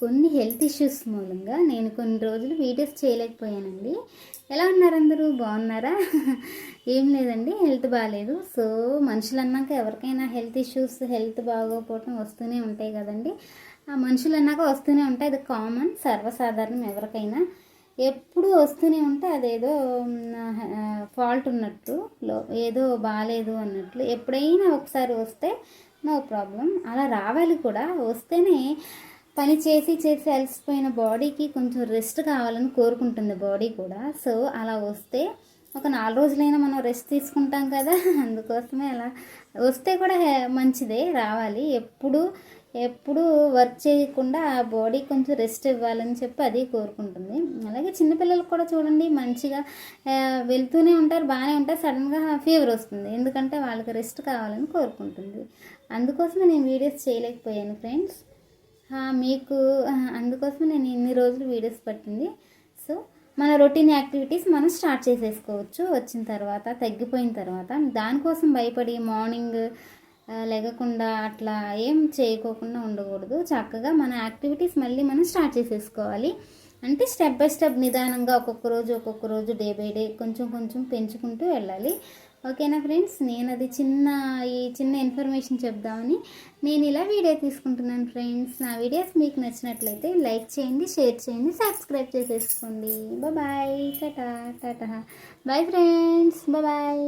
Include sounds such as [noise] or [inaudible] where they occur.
కొన్ని health issues మూలంగా నేను కొన్ని రోజులు వీడియోస్ చేయలేకపోయానండి. ఎలా ఉన్నారు అందరూ? బాగున్నారా? [laughs] ఏం లేదండి హెల్త్ బాగాలేదు సో మనుషులు అన్నాక ఎవరికైనా హెల్త్ ఇష్యూస్ హెల్త్ బాగోకపోవటం వస్తూనే ఉంటాయి కదండి. ఆ మనుషులు అన్నాక వస్తూనే ఉంటాయి. అది కామన్ సర్వసాధారణం ఎవరికైనా. ఎప్పుడు వస్తూనే ఉంటే అదేదో ఫాల్ట్ ఉన్నట్టు లో ఏదో బాగాలేదు అన్నట్లు ఎప్పుడైనా ఒకసారి వస్తే నో ప్రాబ్లం. అలా రావాలి కూడా. వస్తేనే పని చేసి చేసి అలసిపోయిన బాడీకి కొంచెం రెస్ట్ కావాలని కోరుకుంటుంది బాడీ కూడా. సో అలా వస్తే ఒక నాలుగు రోజులైనా మనం రెస్ట్ తీసుకుంటాం కదా. [laughs] అందుకోసమే అలా వస్తే కూడా మంచిదే రావాలి. ఎప్పుడు ఎప్పుడు వర్క్ చేయకుండా ఆ బాడీ కొంచెం రెస్ట్ ఇవ్వాలని చెప్పి అది కోరుకుంటుంది. అలాగే చిన్నపిల్లలకు కూడా చూడండి మంచిగా వెళ్తూనే ఉంటారు బాగానే ఉంటారు. సడన్గా ఫీవర్ వస్తుంది. ఎందుకంటే వాళ్ళకి రెస్ట్ కావాలని కోరుకుంటుంది. అందుకోసమే నేను వీడియోస్ చేయలేకపోయాను ఫ్రెండ్స్ మీకు అందుకోసం నేను ఇన్ని రోజులు వీడియోస్ పట్టింది. సో మన రొటీన్ యాక్టివిటీస్ మనం స్టార్ట్ చేసేసుకోవచ్చు. వచ్చిన తర్వాత తగ్గిపోయిన తర్వాత. దానికోసం భయపడి మార్నింగ్ ఆ, అట్లా ఏం చేయకోకుండా ఉండకూడదు. చక్కగా మన యాక్టివిటీస్ మళ్ళీ మనం స్టార్ట్ చేసేసుకోవాలి. అంటే స్టెప్ బై స్టెప్ నిదానంగా ఒక్కొక్క రోజు ఒక్కొక్క రోజు డే బై డే కొంచెం కొంచెం పెంచుకుంటూ వెళ్ళాలి. ఓకేనా ఫ్రెండ్స్? నేను అది చిన్న ఈ చిన్న ఇన్ఫర్మేషన్ చెప్దామని నేను ఇలా వీడియో తీసుకుంటున్నాను ఫ్రెండ్స్. నా వీడియోస్ మీకు నచ్చినట్లయితే లైక్ చేయండి షేర్ చేయండి సబ్స్క్రైబ్ చేసేసుకోండి. Bye Tata Tata. Bye friends bye.